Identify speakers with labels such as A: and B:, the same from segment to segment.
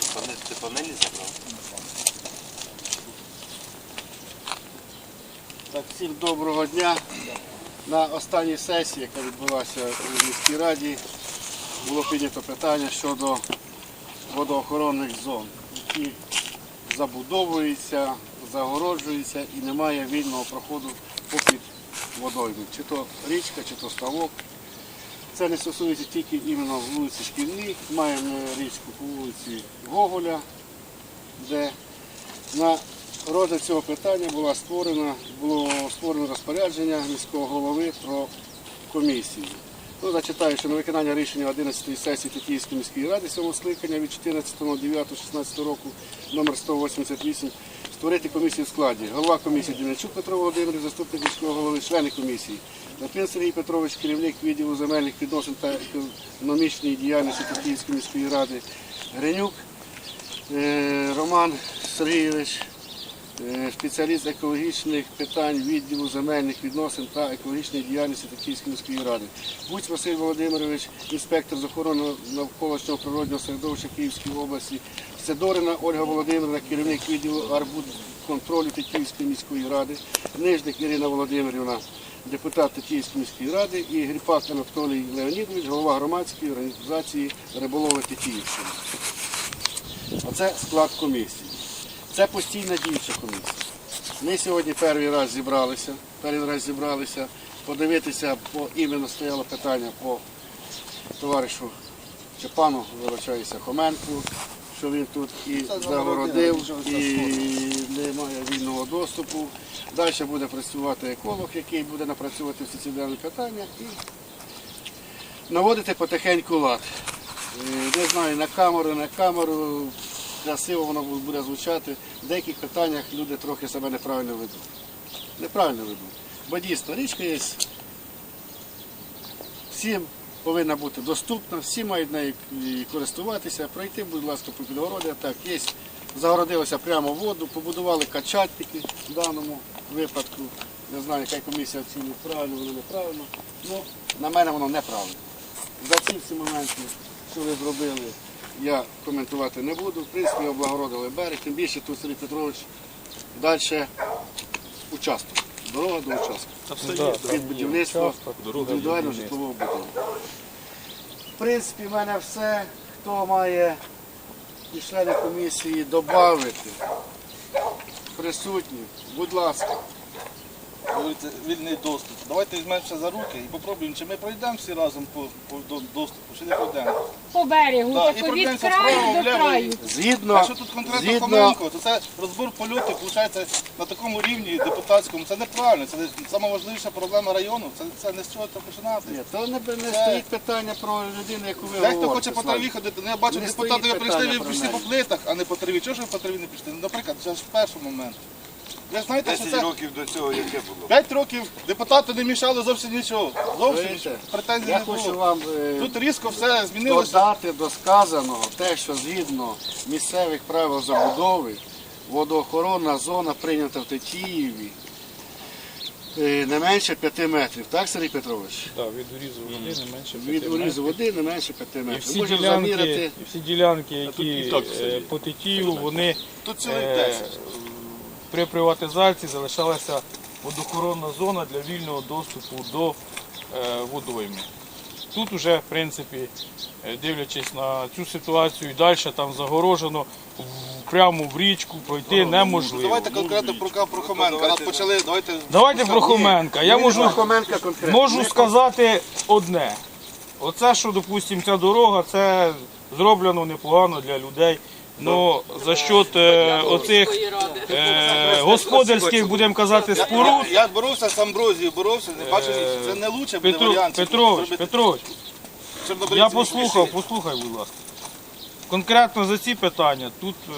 A: що пане- ти панелі забрав?
B: Так, всім доброго дня. На останній сесії, яка відбулася у міській раді, було піднято питання щодо водоохоронних зон, які забудовуються, загороджуються і немає вільного проходу попід водойми. Чи то річка, чи то ставок. Це не стосується тільки іменно вулиці Шкільній. Маємо річку по вулиці Гоголя, де на розгляд цього питання була створена, було створено розпорядження міського голови про комісію. Ну, зачитаю, що на виконання рішення 11-ї сесії Тетіївської міської ради 7 скликання від 14.09.16 року номер 188 створити комісію в складі. Голова комісії Дем'янчук Петро Володимирович, заступник міського голови, члени комісії. Лапін Сергій Петрович, керівник відділу земельних відносин та економічної діяльності Тетіївської міської ради. Гринюк Е, Роман Сергійович, е, спеціаліст екологічних питань відділу земельних відносин та екологічної діяльності Київської міської ради. Буць Василь Володимирович, інспектор з охорони навколишнього природнього середовища Київської області. Сидорина Ольга Володимирівна, керівник відділу арбудконтролю Київської міської ради. Нижник Ірина Володимирівна, депутат Тетіївської міської ради і Гріпак Анатолій Леонідович, голова громадської організації Риболови Тетіївщини. Оце склад комісії. Це постійна діюча комісія. Ми сьогодні перший раз зібралися, перший раз зібралися подивитися, по іменно стояло питання по товаришу Чепану, вибачаюся, Хоменку, що він тут і загородив, і немає вільного доступу. Далі буде працювати еколог, який буде напрацьовувати всі ці дані питання і наводити потихеньку лад. Е, Не знаю, на камеру, на камеру, красиво воно буде звучати. В деяких питаннях люди трохи себе неправильно ведуть. Неправильно ведуть. Бо дійсно річка є всім повинна бути доступна, всі мають нею користуватися, пройти, будь ласка, по підгороді. Так, є, загородилося прямо воду, побудували качатники в даному випадку. Не знаю, яка комісія оцінює правильно, воно неправильно. Ну, на мене воно неправильно. За ці всі моменти, що ви зробили, я коментувати не буду. В принципі, облагородили берег, тим більше тут Сергій Петрович далі участок. Дорога до участку. Від будівництва індивідуального житлового будинку. В принципі, в мене все. Хто має і члени комісії додати присутні, будь ласка.
C: Говорите, вільний доступ. Давайте візьмемося за руки і попробуємо, чи ми пройдемо всі разом по, по до- доступу, чи не пройдемо.
D: по берегу,
C: Так,
D: так,
C: і
D: від
C: пройдемося
D: краю
C: вправо,
D: до
C: вліво,
D: краю.
B: Згідно,
C: Якщо тут конкретно
B: згідно,
C: Хоменко, то це розбор польотів, виходить, на такому рівні депутатському. Це неправильно, це найважливіша проблема району, це, це не з чого треба починати.
B: Ні, то не, не стоїть питання про людину, яку ви
C: Дехто
B: говорите.
C: хоче по траві ходити. Ну, я бачу,
B: Не
C: депутати ви прийшли, ви
B: питання про
C: по плитах, а не по траві. Чого ж ви по траві не прийшли? Ну, наприклад, це ж перший момент. Ви знаєте, що
A: 10
C: це
A: років до цього яке було?
C: 5 років депутати не мішали зовсім нічого. Зовсім. Претензій
B: Я
C: не
B: хочу
C: було.
B: вам е,
C: Тут різко все змінилося.
B: додати до сказаного те, що згідно місцевих правил забудови водоохоронна зона прийнята в Тетіїві е, не менше 5 метрів. Так, Сергій Петрович?
E: Так, від урізу води не менше
B: Від
E: п'яти
B: урізу
E: метрів.
B: води не менше 5
E: І
B: метрів.
E: всі
B: Можемо
E: ділянки,
B: заміряти.
E: і всі ділянки, які
C: і так
E: е, по Тетіїву, вони
C: Тут цілий
E: е,
C: 10.
E: При приватизації залишалася водохоронна зона для вільного доступу до е, водойми. Тут вже, в принципі, е, дивлячись на цю ситуацію, і далі там загорожено прямо в річку пройти неможливо.
C: Давайте конкретно про, про Хоменка. Нас почали, давайте.
E: Давайте про Хоменка. Я можу
B: Хоменка.
E: Можу сказати одне. Оце, що, допустимо, ця дорога, це зроблено непогано для людей. Ну, за счет е, оцих е, господарських, будемо казати, споруд.
C: я боровся з Амброзією, боровся, не бачу, це не лучше буде
E: Петро,
C: варіант. щоб
E: Петрович,
C: зробити
E: Петрович, я послухав, послухай, будь ласка. Конкретно за ці питання тут е,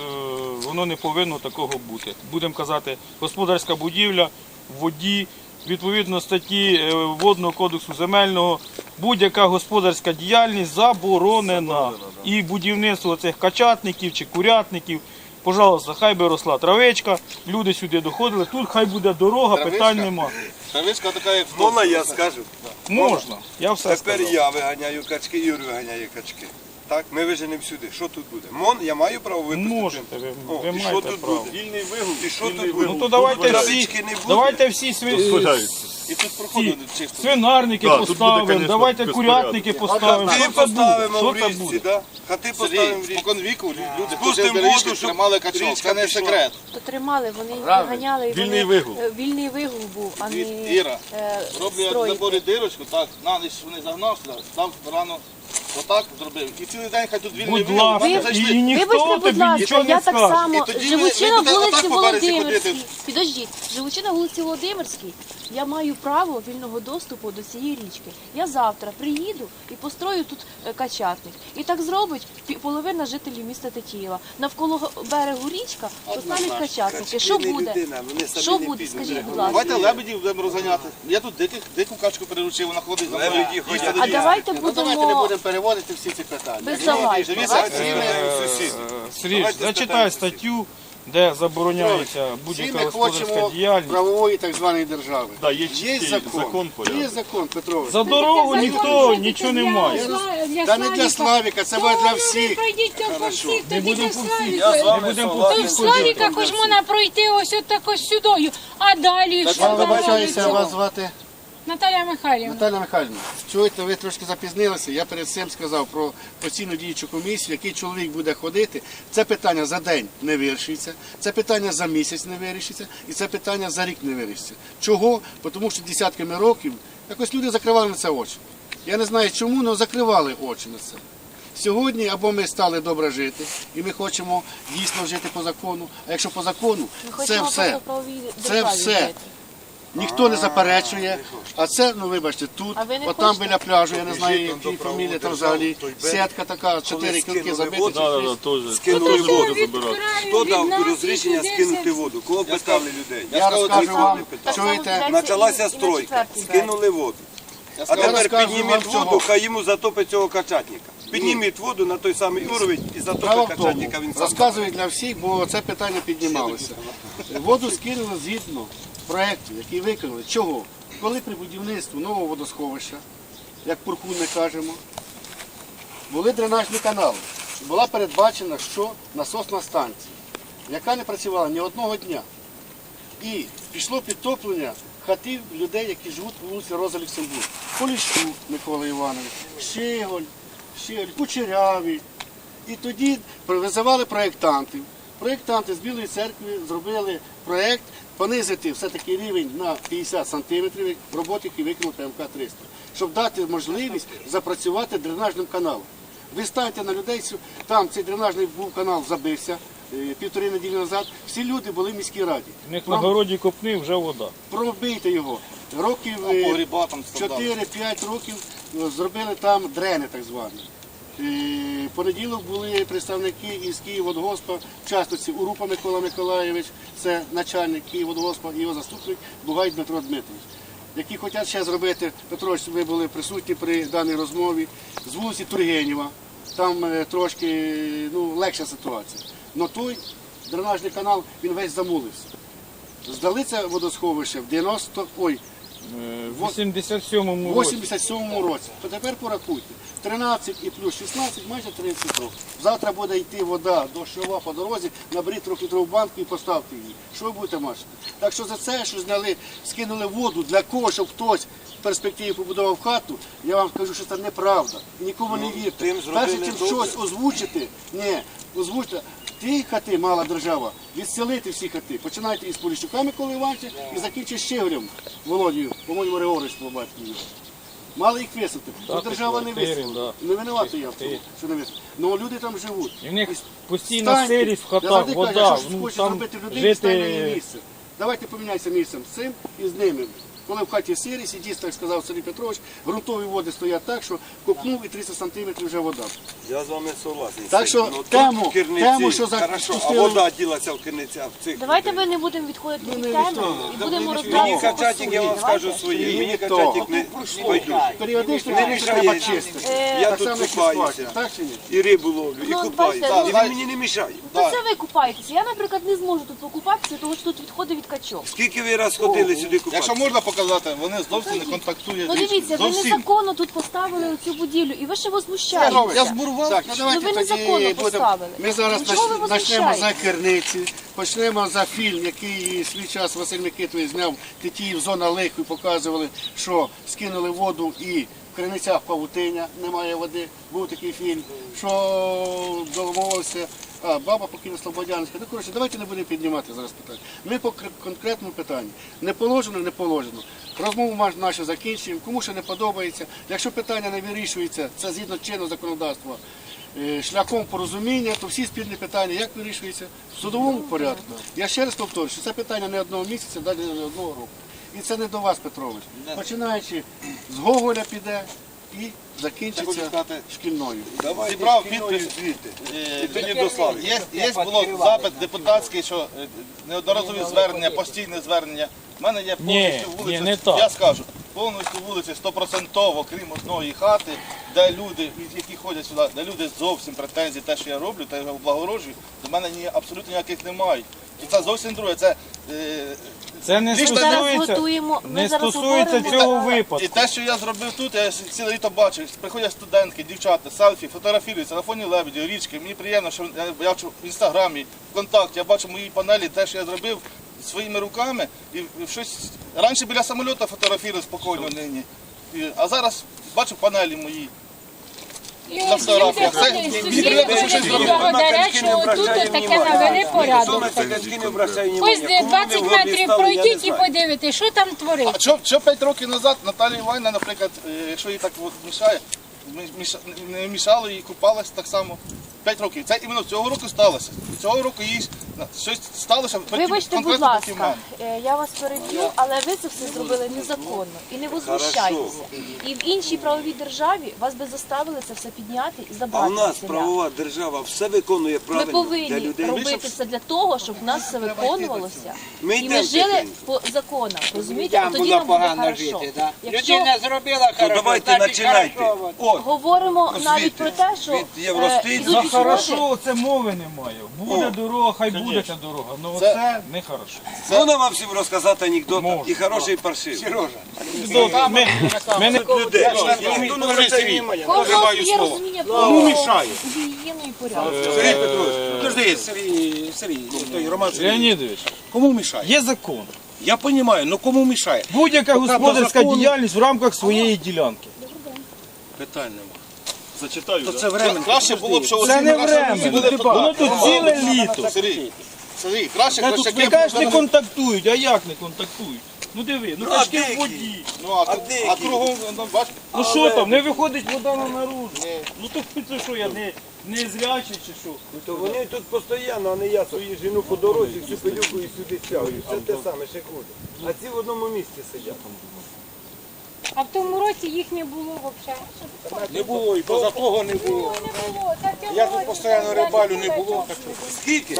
E: воно не повинно такого бути. Будемо казати, господарська будівля в воді, відповідно статті е, Водного кодексу земельного, будь-яка господарська діяльність заборонена. І будівництво цих качатників чи курятників. Пожалуйста, хай би росла травичка, люди сюди доходили. Тут хай буде дорога,
C: Травичка?
E: питань нема.
C: Травичка така, як
A: Можна я скажу?
E: Можна. Я все
A: Тепер
E: сказав.
A: я виганяю качки, Юр виганяє качки.
D: Так, ми виженемо сюди. Що тут буде? Мон, я маю право випустити?
E: Можете, ви,
D: О,
E: ви
D: і що тут
E: право.
D: буде?
B: Вільний вигул.
D: І що тут буде?
E: Ну то давайте
D: Травички
E: всі,
D: не буде?
E: давайте всі сві-
C: І тут
E: ці
C: проходить чисто.
E: свинарники
F: Да, тут буде,
E: поставимо,
F: конечно,
E: давайте
F: безпорядок.
E: курятники поставимо.
D: Хати
E: Що це буде?
D: поставимо
E: Що
D: в
E: це
D: річці,
E: буде?
D: да? Хати поставимо в річці.
C: спокон віку люди
D: Спустимо
C: ходили
D: воду,
C: річки,
D: щоб
C: тримали качок.
D: річка
C: Це не
D: пішла.
C: секрет.
G: То тримали, вони їх
B: Правильно.
G: ганяли, і
F: Вільний
G: вони,
F: вигул.
G: е, вільний вигул був, а не
C: Від Іра.
G: е,
C: Роблять
G: строїти.
C: заборі дирочку, так, на ніч вони загнав сюди, там рано отак зробив. І цілий день хай тут вільний
E: Будь
C: вигул,
E: ласка,
C: зайшли.
E: і ніхто
G: Вибачте, будь
E: тобі
G: ласка,
E: нічого
G: я
E: не
G: так
E: скаже.
G: само,
C: тоді
G: живучи
C: ви
G: на
C: будете
G: вулиці
C: по березі
G: Володимирській,
C: ходити.
G: підождіть, живучи на вулиці Володимирській, я маю право вільного доступу до цієї річки. Я завтра приїду і построю тут е, качатник. І так зробить пі- половина жителів міста Тетіїва. Навколо г- берегу річка поставлять качатники. Що буде? Що буде, скажіть, будь ласка.
C: Давайте лебедів будемо розганяти. Я тут диких, дику качку переручив, вона ходить за мною.
D: Лебеді
C: Їсти
D: ходять.
C: до
G: А
C: їсти.
G: давайте
B: Ну, не
G: будемо
B: будемо всі ці питання.
G: без.
C: Живі
D: спитаємо сусідів.
E: Сергій, зачитай статтю, де забороняється
B: Всі
E: будь-яка
B: ми
E: господарська
B: хочемо
E: діяльність.
B: правової так званої держави.
F: Да, є
B: Є
F: чіткий
B: закон,
F: порядок.
B: є закон, Петрович.
E: За дорогу ніхто нічого не має.
B: Та не для Славіка, це буде для всіх.
H: Пройдіть
E: Не
H: тоді
E: будемо по всіх.
H: Славіка.
E: Не будемо по
H: То
E: всіх
H: в Славіка хоч можна пройти ось отак ось сюдою, а далі що
B: Я вибачаюся, вас звати
H: Наталя Михайлівна.
B: Наталя Михайлівна. Чуєте, ви трошки запізнилися. Я перед цим сказав про постійну діючу комісію, який чоловік буде ходити. Це питання за день не вирішиться, це питання за місяць не вирішиться, і це питання за рік не вирішиться. Чого? Тому що десятками років якось люди закривали на це очі. Я не знаю чому, але закривали очі на це. Сьогодні або ми стали добре жити, і ми хочемо дійсно жити по закону. А якщо по закону,
G: Ми
B: це все. Це все. Ніхто не заперечує. А це, ну вибачте, тут,
G: ви не
B: от
G: хочете?
B: біля пляжу, я не знаю, які фамілії, там взагалі сітка така, чотири кілки забиті.
F: Да, да, да, теж.
D: Скинули воду.
F: забирати.
D: Хто дав розрішення скинути воду? Кого питали людей?
B: Я розкажу вам, чуєте,
D: Почалася стройка, скинули воду. А
B: Я
D: тепер
B: розкажу
D: підніміть воду,
B: чого.
D: хай йому затопить цього качатника. Підніміть воду на той самий уровень і затопить
B: в тому,
D: качатника, він сам.
B: розказую для всіх, бо це питання піднімалося. Воду скинули згідно проєкту, який виконали. Чого? Коли при будівництві нового водосховища, як Пуркун ми кажемо, були дренажні канали. Була передбачена, що насосна станція, яка не працювала ні одного дня. І пішло підтоплення хатів людей, які живуть по вулиці Роза Люксембург. Поліщук Микола Іванович, Щеголь, Щеголь, Кучерявий. І тоді визивали проєктантів. Проєктанти з Білої церкви зробили проєкт понизити все-таки рівень на 50 сантиметрів роботи, які виконав ПМК-300, щоб дати можливість запрацювати дренажним каналом. Ви станьте на людей, там цей дренажний був канал забився е, півтори неділі назад. Всі люди були в міській раді.
E: В них на городі копни вже вода.
B: Пробийте його. Років
C: А
B: е. 4-5 років е, зробили там дрени так звані. Е, Понеділок були представники із Київводгоспа, в частності Урупа Микола Миколаєвич, це начальник Київводгоспа, і його заступник Бугай Дмитро Дмитрович, які хочуть ще зробити, Петрович, ви були присутні при даній розмові, з вулиці Тургенєва, там е, трошки ну, легша ситуація. Но той дренажний канал, він весь замулився. Здали це водосховище в 90, ой,
E: В 87-му році.
B: 87 році. То тепер порахуйте. 13 і плюс 16, майже 30 років. Завтра буде йти вода дощова по дорозі, наберіть трьохлітрову банку і поставте її. Що ви будете бачити? Так що за це, що зняли, скинули воду для кого, щоб хтось в перспективі побудував хату, я вам кажу, що це неправда. І нікому не вірте. Перше, чим
D: добре.
B: щось озвучити, ні, озвучте. Ті хати мала держава відселити всі хати. Починайте із Поліщука Миколи Івановича і закінчите Щегорем Володію, по-моєму, Григорович по батьку його. Мали їх висити.
E: Так,
B: держава не висила. Не винуватий я в тому, що не висила. Ну люди там живуть.
E: І в них
B: Станьте.
E: сирість в хатах, вода.
B: Якщо
E: Ну,
B: хочеш
E: там
B: зробити людей, стань на її місце. Давайте поміняйся місцем з цим і з ними. Коли в хаті сирість, і дійсно, як сказав Сергій Петрович, ґрунтові води стоять так, що копнув і 300 сантиметрів вже вода.
D: Я з вами согласен.
B: Так що
D: Ну, тут
B: тему- тему, що за-
D: Хорошо, а
B: пустили-
D: вода ділася в Кирницях в цих
G: Давайте ми не будемо відходити від теми і будемо
D: Мені
G: розглядати по
D: качатик, я вам скажу своє. Мені
B: Ніхто.
D: качатик не байдуже.
B: Періодично
D: Не
B: треба чистити.
D: Я
B: Так
D: тут
B: само, як і
D: купаюся.
B: Так чи ні?
D: І рибу ловлю, і
G: Ну,
D: купаюся. І
C: ну,
D: він мені не мішає.
G: То це ви купаєтеся. Я, наприклад, не зможу тут покупатися, тому що тут відходи від качок.
D: Скільки ви раз ходили сюди купатися?
C: Якщо можна, показати, вони зовсім не контактують.
G: Ну дивіться, ви
C: зовсім.
G: незаконно тут поставили цю будівлю, і ви ще
C: Я
G: возмущаєтеся.
C: збурував.
B: Так, ну давайте
G: ви
B: тоді
G: незаконно
B: будемо.
G: поставили.
B: Ми зараз
G: Ну, чого ви
B: почнемо за
G: возмущаєтесь?
B: керниці, почнемо за фільм, який свій час Василь Микитович зняв Тетіїв зона лиху і показували, що скинули воду і в Криницях павутиня, немає води. Був такий фільм, що домовився. А, баба покинула Слободянська. Ну, коротше, давайте не будемо піднімати зараз питання. Ми по конкретному питанню. Не положено, не положено. Розмову нашу закінчуємо. Кому що не подобається. Якщо питання не вирішується, це згідно чинного законодавства. е, Шляхом порозуміння, то всі спільні питання як вирішуються в судовому порядку. Я ще раз повторюю, що це питання не одного місяця, далі не одного року. І це не до вас, Петрович. Починаючи з Гоголя піде і закінчиться
C: сказати,
B: шкільною.
C: Зібрав підпис. Е,
D: тоді до слави.
C: Є, є було запит депутатський, що е, неодноразові звернення, постійне звернення. У мене є
E: Ні,
C: повністю
E: ні,
C: вулиця, я скажу, повністю вулиці стопроцентово, крім одної хати, де люди, які ходять сюди, де люди зовсім претензій, те, що я роблю, та я облагороджую, до мене ні, абсолютно ніяких немає. І це зовсім друге. Це, е,
E: Це не
G: Ми зараз
E: стосується,
G: готуємо, ми
E: не
G: зараз
E: стосується
G: говоримо.
E: цього
C: І
E: випадку.
C: те, що я зробив тут, я ціле літо бачу. Приходять студентки, дівчата, селфі, фотографіруються на фоні лебеді, річки. Мені приємно, що я бачу в інстаграмі, ВКонтакті, я бачу мої панелі, те, що я зробив своїми руками. І щось раніше біля самольота фотографували спокійно нині. І- А зараз бачу панелі мої. На
H: ось
C: фотографіях. Це- що
H: таке навели порядок. Де 20
D: вони в лобі
H: метрів пройдіть і подивитись, що там
C: А
H: творить.
C: що, що 5 років назад Наталія Іванівна, наприклад, е, якщо їй так от мішає, ми- міша- не мішало їй купалась так само. 5 років. Це іменно цього року сталося. Цього року їй щось сталося
G: Вибачте, будь
C: конкретно проти
G: ласка,
C: мене.
G: е, я вас переб'ю, але ви це все зробили незаконно і не возмущайтеся. І в іншій правовій державі вас би заставили це все підняти і
D: А
G: забрати.
D: в нас правова держава все виконує
G: Ми
D: правильно для
G: повинні
D: людей.
G: робити все для того, щоб в нас все виконувалося.
D: Ми
G: І ми жили
D: тихенько.
G: по законах. Розумієте? От тоді
F: було
G: нам буде
F: погано
G: хорошо.
F: жити, да?
G: Якщо
F: Людина зробила
D: То
F: хорошо,
D: давайте
F: значить
D: починайте.
F: хорошо.
G: Говоримо навіть про те, що
D: від
G: е, йдуть люди,
E: хорошо це мови немає. Буде дорога, хай буде ця дорога. Ну
C: Це-
E: це не хорошо.
D: Можна вам всім розказати анекдот
E: Можна.
D: і хороший, і паршивий.
E: Добре, Ми, ми не
D: Людей. Ніхто не обращає внимання.
G: кожного є розуміння про гігієну і порядок.
D: Сергій Петрович,
I: Подожди, Сергій, Сергій, Роман
E: Леонідович,
I: Кому мішає?
E: є закон.
I: Я розумію, ну кому мішає?
E: Будь-яка господарська діяльність в рамках своєї ділянки.
I: Питань нема. Зачитаю. То це время.
C: Краще було б, що
E: Це не
C: люди були
E: Воно тут ціле літо.
C: Сергій, Сергій, краще,
E: Та тут ви кажеш, не контактують, а як не контактують? Ну диви, ну кашки в воді.
C: Ну, а,
D: А деякі?
C: а кругом, ну, бач,
E: Ну що там, не виходить вода на наружу. Ну то це що, я не, не зрячий чи що?
D: то вони тут постійно, а не я свою жіну по дорозі, всю пилюку і сюди стягую. Все те саме, ще хуже. А ці в одному місці сидять.
H: А в тому році їх не було взагалі.
I: Не було, і поза того не було. Я тут постійно рибалю, не було такого.
D: Скільки?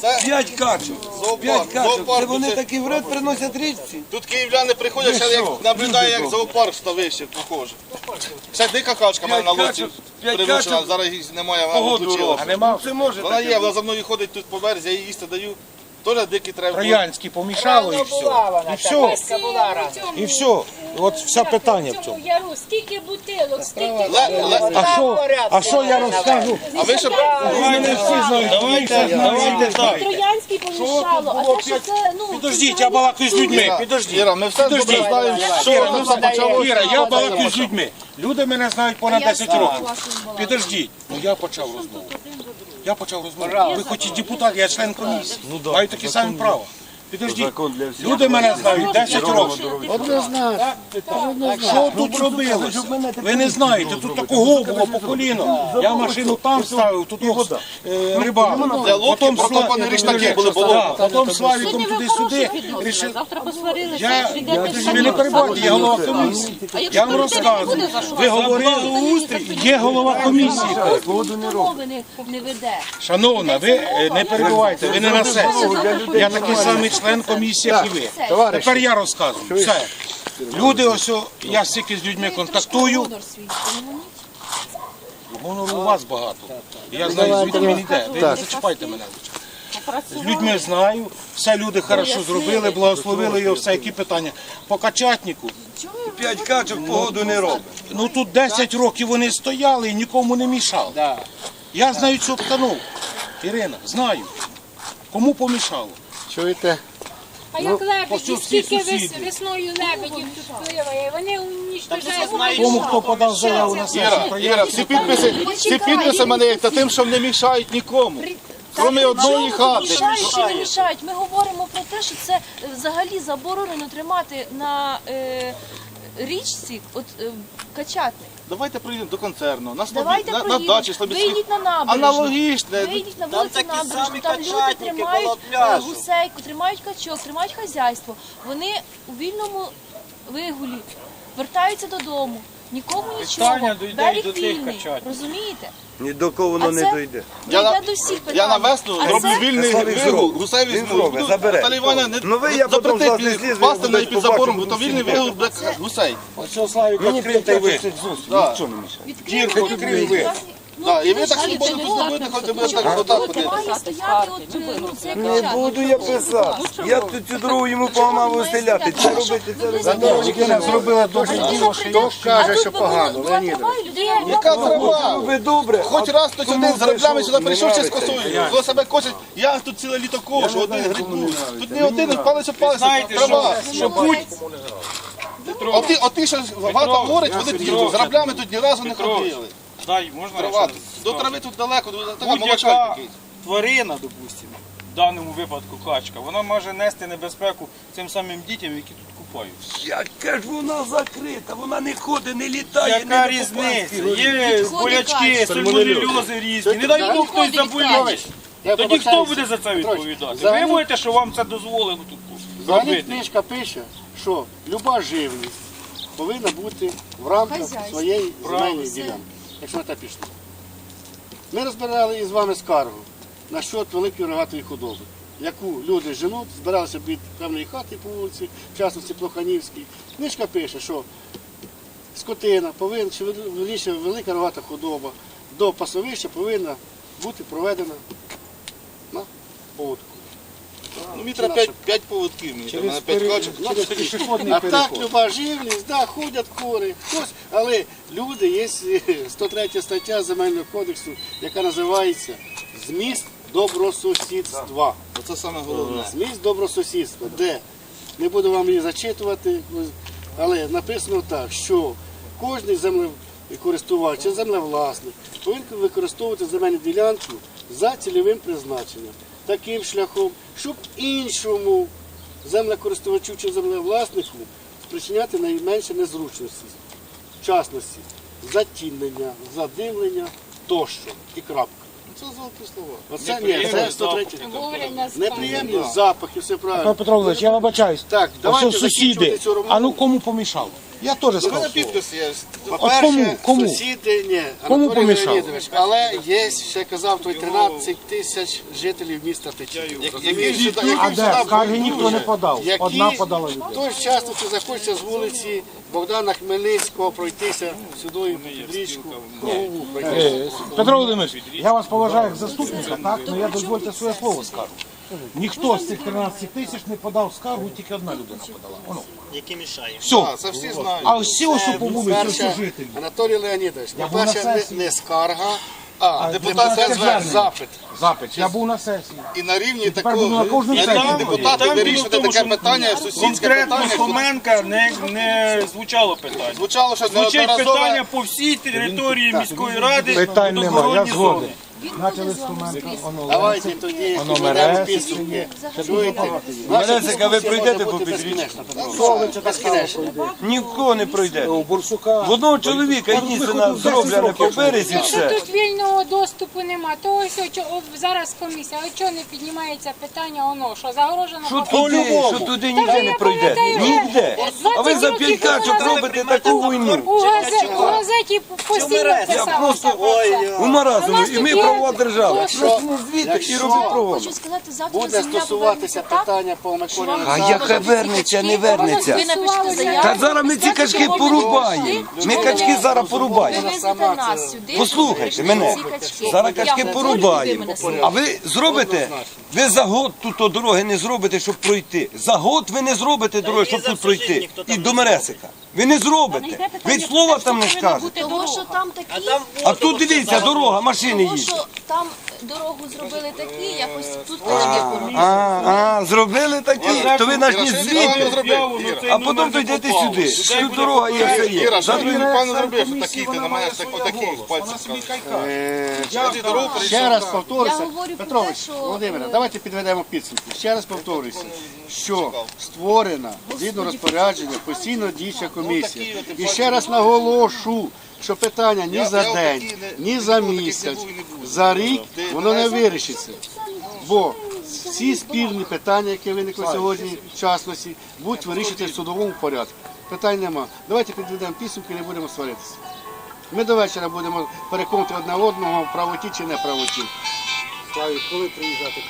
C: Це
D: П'ять качок. П'ять качок. Це вони
C: це-
D: такий вред приносять річці.
C: Тут київляни приходять, ще як наблюдає, як зоопарк ставище похоже. Ще дика качка мене на
D: качок.
C: зараз її немає, вона відлучила.
D: Це може
C: Вона є, вона за мною ходить тут по березі, я їй їсти даю. Теж дикі треба.
I: Троянський помішало і все.
F: вона,
I: І все.
F: Рано.
I: І все. От все питання в цьому.
H: Яру, скільки бутилок, скільки
I: А що, а що я розкажу?
C: А ви ще
I: Мене всі знають.
E: Давайте, давайте так.
G: Троянський помішало, а те, що це, ну...
I: Підождіть, я балакаю з людьми. Підождіть.
C: Іра, ми все добре знаємо, що
I: Іра,
C: воно
I: ну,
C: все почалося.
I: Іра, я балакаю з людьми. Люди мене знають понад
G: Я
I: 10 років. Підождіть, ну я почав розмову. Я почав розмовляти. Ви хоч і депутат, я член комісії. Маю такі самі право. Підождіть, люди мене знають 10 років.
B: Однозначно.
I: Що тут робили? Ви не знаєте, тут такого було по коліно. Я машину там ставив, тут ось, е, риба.
C: Для лодки
I: Потім
C: болота.
I: Потім Славіком
G: Сьогодні ви
I: туди-сюди.
G: хороші відносини, завтра посварилися,
I: Я, ви не перебувайте, я голова комісії. Я вам розказую. Ви говорили, устрій, є голова комісії. Шановна, ви не перебувайте, ви не на сесії. Я такий самий член комісії, як і ви. Тепер я розказую. Все. Люди, ось, о, я стільки з людьми контактую,
G: Гонор
I: гонору у вас багато. Я знаю, звідки він йде. Ви не зачіпайте мене. з людьми знаю, все люди хорошо зробили, благословили його, все, які питання. По качатнику,
D: П'ять качок погоду не робить.
I: ну тут 10 років вони стояли і нікому не мішали. Я знаю цю обстановку. Ірина, знаю. Кому помішало?
B: Чуєте?
H: А як
I: по
H: лебеді, скільки вес- весною лебедів тут пливає, вони унічтожають.
I: Тому хто подав заяву на сесію.
C: Іра, всі підписи, всі підписи мене є та тим, що не мішають нікому. Кроме одної хати.
G: Мішають чи не мішають. Ми говоримо про те, що це е, взагалі заборонено тримати на е, річці от, е, качатник.
C: Давайте приїдемо до концерну, на, слабі,
G: Давайте
C: на, на дачі Слобідській.
G: Вийдіть на набережну.
C: Аналогічне.
G: Вийдіть на вулицю набережну, там люди тримають е, гусей, тримають качок, тримають хазяйство. Вони у вільному вигулі вертаються додому. Нікому нічого.
E: Питання дійде і
G: Берег
E: до тих
G: вільний.
E: качатників.
G: Розумієте?
D: Ні до кого воно
G: А
D: не
G: це-
D: дойде.
C: Я на-
G: Дійде до всіх питань.
C: Я на весну
G: А
C: роблю
G: це-
C: вільний
D: Славік
C: вигул,
D: зробить.
C: гусей
D: Він
C: візьму.
D: зробить, забере.
C: Наталя Івановна не
D: Ну, ви, я потім з вас не
C: запретить пасти
D: буду
C: навіть під
D: запором,
C: забором, бо то вільний
D: всім
C: вигул блядь, гусей.
I: Ось Славік Нічого не
C: мішає.
G: Відкрив
I: відкрив ви.
C: Да, і ви так свободно
G: не
C: тут будете ходити, будете так отак ходити.
G: Стояти от, ну, це
D: Не буду я писати. Я тут цю дорогу йому поламав виселяти. Це робити, це робити.
I: Людина зробила добре діло, що
B: Хто каже, що погано?
C: Яка трава?
D: Ви добре.
C: Хоч раз хтось
D: Кому
C: один з граблями сюди прийшов ще з косою. Коли себе косить, я тут ціле літо кошу, один грибну. Тут не один палець у палець,
E: Знаєте,
C: трава.
E: що, що будь
C: Оти, оти, що вата говорить, вони тут з граблями тут ні разу не ходили.
E: Дай, можна
C: Трава,
E: я
C: до
E: скажу?
C: трави тут далеко, тут така
E: Будь-яка тварина, допустимо, в даному випадку качка, вона може нести небезпеку цим самим дітям, які тут купаються.
D: Яка ж вона закрита, вона не ходить, не літає.
E: Яка різниця? Є болячки,
G: качки.
E: сальмонельози різні. Не дай Бог хтось заболіє.
B: Я
E: Тоді хто буде за це відповідати? Ви
B: взагалі-
E: що вам це дозволено тут
B: Взагалі
E: робити?
B: книжка пише, що люба живність повинна бути в рамках
G: Хазяйство.
B: своєї земельної ділянки. Якщо те пішло. Ми розбирали із вами скаргу на счет великої рогатої худоби, яку люди женуть, збиралися від певної хати по вулиці, в частності Плоханівській. Книжка пише, що скотина повинна, чи верніше велика рогата худоба до пасовища повинна бути проведена на поводку.
C: Ну, мені треба 5 поводків, мені треба на 5 качок.
B: А так люба живність, да, ходять кури, хтось, але люди, є е, 103 стаття Земельного кодексу, яка називається Зміст добросусідства.
C: Це саме головне.
B: Зміст добросусідства, де не буду вам її зачитувати, але написано так, що кожен землекористувач чи землевласник повинен використовувати земельну ділянку за цільовим призначенням, таким шляхом, щоб іншому землекористувачу чи землевласнику спричиняти найменше незручності, в частності затінення, задимлення тощо і крапка.
C: Це золоті слова.
B: Оце ні, це 103. Неприємні запахи, все правильно.
I: Петро Петрович, я вибачаюсь.
B: Так, давайте
I: сусіди.
B: цю.
I: А ну кому помішало? Я теж
C: У мене
I: сказав.
C: підпис є.
B: По-перше,
I: кому? Кому?
B: сусіди, ні,
I: Кому
B: Анатолій? Леонідович, але є, ще казав, той 13 тисяч жителів міста
C: сюди,
I: А де? Скарги ніхто не подав.
B: Які-
I: Одна подала людина.
B: Хтось часто це захочеться з вулиці Богдана Хмельницького пройтися сюди під річку, кругову пройтися.
I: Е, Петро Володимирович, я вас поважаю як заступника, так? Ну я дозвольте своє слово скажу. Ніхто з цих 13 тисяч не подав скаргу, тільки одна людина подала. Воно.
A: Які мішають.
I: Все.
C: А, це всі знають.
I: А ось ці ось по вулиці, ось
B: Перше,
I: жителі.
B: Анатолій Леонідович,
I: Я був на
B: по-перше, не,
I: сесії.
B: не скарга, а
C: депутат
B: депутат
C: це
B: звернення. запит.
I: Запит. Я був на сесії.
C: І на рівні
I: Тепер буду на
C: такого, і
I: сайті.
C: депутати
E: Там
C: вирішувати
E: діло в тому,
C: таке
E: що
C: питання, сусідське
E: Конкретно
C: питання.
E: з Хоменка не, не звучало питання.
C: Звучало, що
E: Звучить питання по всій території міської ради.
I: Питань нема, я
E: водогородні
I: згоден.
E: зони.
I: Почали з Хоменка,
B: Давайте тоді
I: Воно мережі
B: підсумки. Чуєте?
D: Мересика, ви пройдете по підрічку?
B: безкінечно,
D: Нікого не пройде. В одного чоловіка єдине зроблене по березі
H: Якщо
D: все.
H: тут вільного доступу нема, то ось о, чо- о, зараз комісія, а чого не піднімається питання воно, що загорожено
D: Що
H: по-
D: туди, що туди ніде не пройде. Ніде. А ви за п'ять качок робите таку
H: У,
D: війну.
H: газе- у газеті постійно це.
D: У маразму. І ми правова держава.
H: Якщо-
D: звідти і роби прогон.
G: Хочу сказати, завтра
B: Буде
G: земля
B: стосуватися
G: повернеться
B: питання по Миколі
D: А яка вернеться, не вернеться.
G: Ви напишете заяву.
D: Та зараз ми ці качки порубаємо. Ми качки зараз порубаємо.
G: везете нас сюди.
D: Послухайте мене. Зараз качки порубаємо. А ви зробите? Ви за год тут дороги не зробите, щоб пройти. За год ви не зробите дороги, щоб тут пройти. І до Мересика. Ви не зробите. Ви слова там не скажете.
G: Того, що там такі,
D: А тут дивіться, дорога, машини
G: того,
D: їздять.
G: що там дорогу зробили такі, якось тут
D: А, а, зробили такі, то ви начніть
C: Іра,
D: звідти. А потім то йдете сюди. Тут дорога є, все є.
C: Іра, що ти певно зробив, що такий ти на мене так отакий пальцем.
B: Е,
C: дорогу
B: Ще раз повторюся,
G: Я говорю про
B: Петрович,
G: те, що,
B: Володимире,
G: е,
B: давайте підведемо підсумки. Ще раз повторюся, що створена згідно розпорядження постійно діюча комісія. І ще раз наголошу, що питання ні за день, ні за місяць,
C: і
B: за рік воно не вирішиться. Бо всі спірні питання, які виникли сьогодні, в частності, будуть вирішити в судовому порядку. Питань нема. Давайте підведемо підсумки, не будемо сваритися. Ми до вечора будемо переконувати одне одного в правоті чи не правоті.
A: Коли приїжджати?